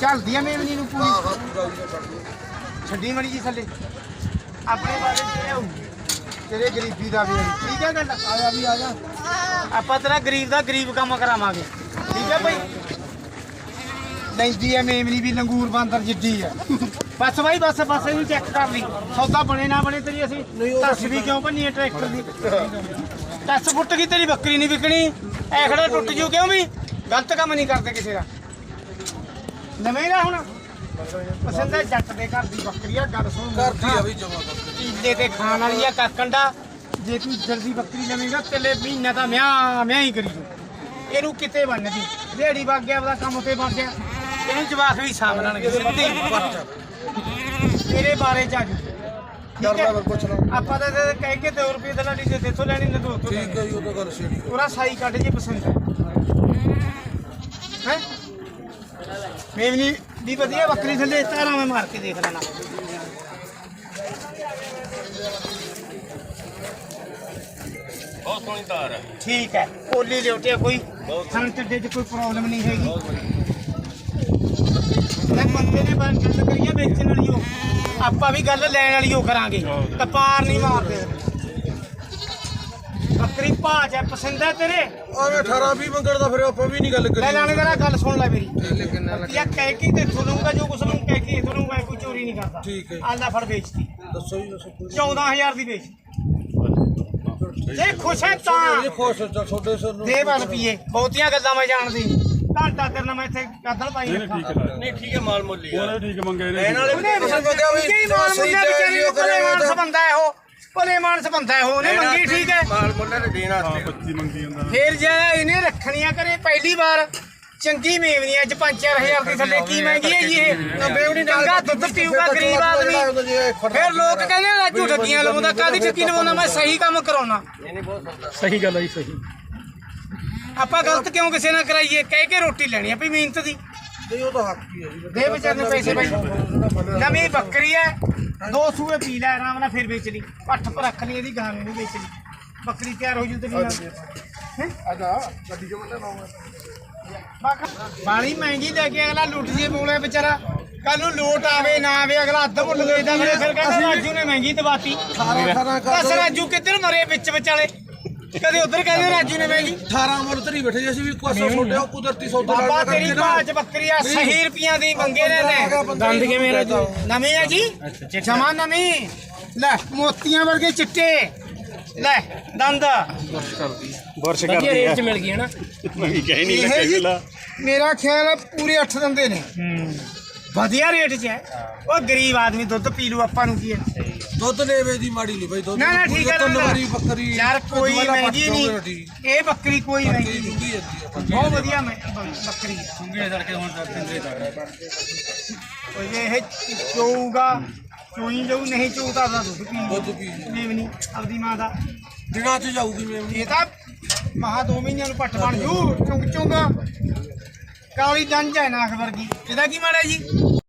ਚੱਲਦੀ ਆ ਮੇਵਨੀ ਨੂੰ ਪੂਰੀ। ਛੱਡੀ ਮੜੀ ਜੀ ਥੱਲੇ। ਆਪਣੇ ਬਾਰੇ ਤੇ ਆਉ ਤੇਰੇ ਗਰੀਬੀ ਦਾ ਵੀ। ਠੀਕ ਹੈ ਗੱਲ? ਆਇਆ ਵੀ ਆ ਜਾ। ਆਪਾਂ ਤੇਰਾ ਗਰੀਬ ਦਾ ਗਰੀਬ ਕੰਮ ਕਰਾਵਾਂਗੇ। ਠੀਕ ਹੈ ਭਾਈ? ਲੈਂਦੀ ਐ ਮੇਮਨੀ ਵੀ ਲੰਗੂਰ ਬਾਂਦਰ ਜਿੱਡੀ ਐ ਬਸ ਬਾਈ ਬਸ ਬਸ ਇਹਨੂੰ ਚੈੱਕ ਕਰ ਲਈ। ਸੌਦਾ ਬਣੇ ਨਾ ਬਣੇ ਤੇਰੀ ਅਸੀਂ। ਦੱਸ ਵੀ ਕਿਉਂ ਭੰਨੀ ਐ ਟਰੈਕਟਰ ਦੀ? 10 ਫੁੱਟ ਕੀ ਤੇਰੀ ਬੱਕਰੀ ਨਹੀਂ ਵਿਕਣੀ? ਐ ਖੜਾ ਟੁੱਟ ਜੂ ਕਿਉਂ ਵੀ? ਗਲਤ ਕੰਮ ਨਹੀਂ ਕਰਦੇ ਕਿਸੇ ਦਾ। ਨਵੇਂ ਨਾ ਹੁਣ। ਪਸੰਦ ਹੈ ਜੱਟ ਦੇ ਘਰ ਦੀ ਬੱਕਰੀ ਆ ਗੱਲ ਸੁਣ ਕਰਦੀ ਆ ਵੀ ਜਮਾ ਕੀਲੇ ਤੇ ਖਾਣ ਵਾਲੀ ਆ ਕਾਕੰਡਾ। ਜੇ ਤੂੰ ਜਲਦੀ ਬੱਕਰੀ ਲਵੇਂਗਾ ਤੇਲੇ ਮਹੀਨਾ ਤਾਂ ਮਿਆਂ ਮਿਆਂ ਹੀ ਕਰੀ ਤੂੰ ਇਹਨੂੰ ਕਿਤੇ ਬੰਨਦੀ। ਢੇੜੀ ਵਗ ਗਿਆ ਉਹਦਾ ਕੰਮ ਤੇ ਵਗ ਗਿਆ। ਇਹਨੂੰ ਜਵਾਕ ਵੀ ਸਾਂਭਣਗੇ ਸਿੱਧੀ। ਤੇਰੇ ਬਾਰੇ ਚ ਜੂ ਲਾ ਆਪਾਂ ਤਾਂ ਕਹਿ ਕੇ 2 ਰੁਪਏ ਦੇ ਦਿੱਥੋਂ ਲੈਣੀ ਨੇ ਦੋ ਤੋਂ ਠੀਕ ਹੈ ਜੀ ਉਹ ਤਾਂ ਗੱਲ ਛੇੜੀ। ਪੂਰਾ ਸਾਈ ਕੱਢ ਜੇ ਪਸੰਦ ਹੈ। ਹੈ? ਮੇਵਨੀ ਦੀ ਵਧੀਆ ਬੱਕਰੀ ਥੱਲੇ ਤਾਰਾਂ ਮੈਂ ਮਾਰ ਕੇ ਦੇਖ ਲੈਣਾ ਬਹੁਤ ਸੋਹਣੀ ਧਾਰ ਹੈ। ਠੀਕ ਹੈ ਕੋਲੀ ਲਿਉਟਿਆ ਕੋਈ? ਥਣ ਚੱਡੇ 'ਚ ਕੋਈ ਪ੍ਰੋਬਲਮ ਨਹੀਂ ਹੈਗੀ। ਮੈਂ ਬੰਦੇ ਨੇ ਬੰਦ ਗੱਲ ਕਰੀਏ ਵੇਚਣ ਵਾਲੀ ਉਹ। ਆਪਾਂ ਵੀ ਗੱਲ ਲੈਣ ਵਾਲੀ ਉਹ ਕਰਾਂਗੇ। ਕਪਾਰ ਨਹੀਂ ਮਾਰਦੇ। ਬੱਕਰੀ ਭਾਜ ਹੈ ਪਸੰਦ ਹੈ ਤੇਰੇ। ਆਵੇਂ 18 20 ਮੰਗਣ ਦਾ ਫਿਰ ਆਪਾਂ ਵੀ ਨਹੀਂ ਗੱਲ ਲੈ ਕਰੀ ਲਾਣੇ ਕਰਾ ਗੱਲ ਸੁਣ ਲੈ ਮੇਰੀ। ਯਾ ਕਹਿ ਕੇ ਤੇ ਲੂੰਗਾ ਜੋ ਕੁਛ ਨੂੰ ਕਹਿ ਕੇ ਲੂੰਗਾ ਕੋਈ ਚੋਰੀ ਨਹੀਂ ਕਰਦਾ। ਠੀਕ ਹੈ। ਆਲਾ ਫੜ ਵੇਚਤੀ। ਦੱਸੋ ਜੀ ਦੱਸੋ ਕੋਈ। 14000 ਦੀ ਵੇਚ ਜੇ ਖੁਸ਼ ਹੈ ਤਾਂ। ਇਹ ਖੁਸ਼ ਚ ਤੁਹਾਡੇ ਸਿਰ ਨੂੰ ਦੇ ਬਸ ਪੀਏ। ਬਹੁਤੀਆਂ ਗੱਲਾਂ ਮੈਂ ਜਾਣਦੀ। ਘੰਟਾ ਤੇਰੇ ਨਾਲ ਮੈਂ ਇੱਥੇ ਕਾਦਲ ਪਾਈ ਰੱਖਾਂ। ਨਹੀਂ ਠੀਕ ਹੈ ਮਾਲ ਮੁੱਲੀ ਆ। ਉਹਨੇ ਠੀਕ ਮੰਗੇ ਨੇ ਇਹਨਾਂ ਵਾਲੇ ਵੀ ਉਹਨੇ ਪਸੰਦ ਮੰਗਿਆ ਵੀ ਕੀ ਸਹੀ ਮੁੰਡਾ ਵਿਚਾਰੀ ਹੀ ਉਹ ਭਲੇ ਮਾਨਸ ਬੰਦਾ ਹੈ ਉਹ ਉਹਨੇ ਮੰਗੀ ਠੀਕ ਹੈ। ਮਾਲ ਮੁੱਲੇ ਨੇ ਦੇਣ ਹਾਂ ਵਾਸਤੇ 25 ਮੰਗੀ ਜਾਂਦਾ। ਫੇਰ ਜੇ ਇਹਨੇ ਰੱਖਣੀਆਂ ਕਰੇ ਪਹਿਲੀ ਵਾਰ ਚੰਗੀ ਮੇਵਨੀਆਂ ਚ 5-4000 ਦੀ ਥੱਲੇ ਕੀ ਮਹਿੰਗੀ ਹੈ ਜੀ ਇਹ ਬੇਵੜੀ ਨਾਲ ਚੰਗਾ ਦੁੱਧ ਪੀਊਗਾ ਗਰੀਬ ਆਦਮੀ। ਫਿਰ ਲੋਕ ਕਹਿੰਦੇ ਰਾਜੂ ਠੱਗੀਆਂ ਲਵਾਉਂਦਾ ਕਾਦੀ ਠੱਗੀ ਲਵਾਉਂਦਾ ਮੈਂ ਸਹੀ ਕੰਮ ਕਰਾਉਣਾ। ਸਹੀ ਗੱਲ ਹੈ ਜੀ ਸਹੀ। ਆਪਾਂ ਗਲਤ ਕਿਉਂ ਕਿਸੇ ਨਾਲ ਕਰਾਈਏ? ਕਹਿ ਕੇ ਰੋਟੀ ਲੈਣੀ ਆ ਵੀ ਮਿਹਨਤ ਦੀ। ਨਹੀਂ ਉਹ ਤਾਂ ਹੱਕ ਹੀ ਹੈ ਜੀ। ਦੇ ਵਿਚਾਰ ਨੇ ਪੈਸੇ ਬਾਈ। ਨਵੀਂ ਬੱਕਰੀ ਹੈ। ਦੋ ਸੂਏ ਪੀ ਲੈ ਆਰਾਮ ਨਾਲ ਫਿਰ ਵੇਚ ਲਈ। ਪੱਠ ਪਰ ਰੱਖ ਲਈ ਇਹਦੀ ਗਾਂ ਨੂੰ ਵੇਚ ਲਈ। ਬੱਕਰੀ ਤਿਆਰ ਹੋ ਜੂ ਤੇ ਨਹੀਂ ਆਜਾ ਗੱਡੀ ਚ ਬੰਦਾ ਨਾ ਬਾਲੀ ਮਹਿੰਗੀ ਲੈ ਕੇ ਅਗਲਾ ਲੁੱਟ ਜੇ ਬੋਲੇ ਵਿਚਾਰਾ। ਕੱਲ ਨੂੰ ਲੋਟ ਆਵੇ ਨਾ ਆਵੇ ਅਗਲਾ ਅੱਧ ਵੇਚਦਾ। ਮੇਰੇ ਫਿਰ ਕਹਿੰਦਾ ਰਾਜੂ ਨੇ ਮਹਿੰਗੀ ਦਵਾਤੀ। 18 18 ਕਰ ਬਸ ਰਾਜੂ ਕਿੱਧਰ ਮਰੇ ਵਿੱਚ ਵਿਚਾਲੇ? ਕਦੇ ਉਧਰ ਕਹਿੰਦੇ ਰਾਜੂ ਨੇ ਮਹਿੰਗੀ 18 ਮੁੱਲ ਧਰੀ ਬੈਠੇ ਜੀ ਅਸੀਂ ਵੀ ਕੋਸਾ ਛੋਟੇ ਉਹ ਕੁਦਰਤੀ ਸੌਦਾ ਬਾਬਾ ਲੜਨਾ ਤੇਰੀ ਭਾਜ ਬੱਕਰੀ ਆ ਸਹੀ ਰੁਪਈਆਂ ਦੀ ਮੰਗੇ ਨੇ ਨੇ ਦੰਦ ਕਿਵੇਂ ਰਾਜੂ? ਨਵੇਂ ਆ ਜੀ? ਜਮਾ ਨਵੀਂ। ਲੈ ਮੋਤੀਆਂ ਵਰਗੇ ਚਿੱਟੇ। ਲੈ ਦੰਦ। ਬਰਸ਼ ਵਧੀਆ ਰੇਟ ਚ ਮਿਲ ਗਈ ਹੈ ਨਾ? ਨਹੀਂ ਕਹਿ ਨਹੀਂ ਇਹ ਲੱਗੇ ਜੀ ਲਾ ਮੇਰਾ ਖਿਆਲ ਹੈ ਪੂਰੇ 8 ਦੰਦੇ ਨੇ। ਵਧੀਆ ਰੇਟ 'ਚ ਹੈ। ਉਹ ਗਰੀਬ ਆਦਮੀ ਦੁੱਧ ਪੀ ਲੂ ਆਪਾਂ ਨੂੰ ਕੀ ਹੈ? ਦੁੱਧ ਲੈਵੇ ਦੀ ਮਾੜੀ ਨਹੀਂ ਬਾਈ ਦੁੱਧ ਨਾ ਨਾ ਠੀਕ ਹੈ ਤਿੰਨ ਨਾ, ਨਾ। ਵਾਰੀ ਬੱਕਰੀ ਯਾਰ ਕੋਈ ਦੁੱਧ ਵਾਲਾ ਮਹਿੰਗੀ ਪੱਟ ਨਹੀਂ। ਠੀਕ। ਇਹ ਬੱਕਰੀ ਕੋਈ ਮਹਿੰਗੀ ਨਹੀਂ। ਜਾਂਦੀ ਆ ਬਹੁਤ ਵਧੀਆ ਮੈਂ ਬੱਕਰੀ। ਹੈ ਚੁੰਗੇ ਹੁਣ ਤੱਕ ਤਿੰਦੇ ਉਹ ਜੇ ਇਹ ਚੋਊਗਾ ਚੋਈ ਜਾਊ ਨਹੀਂ ਚੋਊ ਤਾਂ ਦੁੱਧ ਪੀ ਦੁੱਧ ਪੀ ਨਹੀਂ ਨਹੀਂ ਆਪਦੀ ਮਾਂ ਦਾ। ਦਿਨਾਂ ਚ ਜਾਊਗੀ ਮੈਂ ਇਹ ਤਾਂ ਮਹਾ ਦੋ ਮਹੀਨਿਆਂ ਨੂੰ ਪੱਟ ਬਣ ਜੂ। ਚੁੰਗ ਚੁੰਗ। ਕਾਲੀ ਜੰਜ ਹੈ ਨਾਖ ਵਰਗੀ। ਇਹਦਾ ਕੀ ਮਾੜਾ ਜੀ?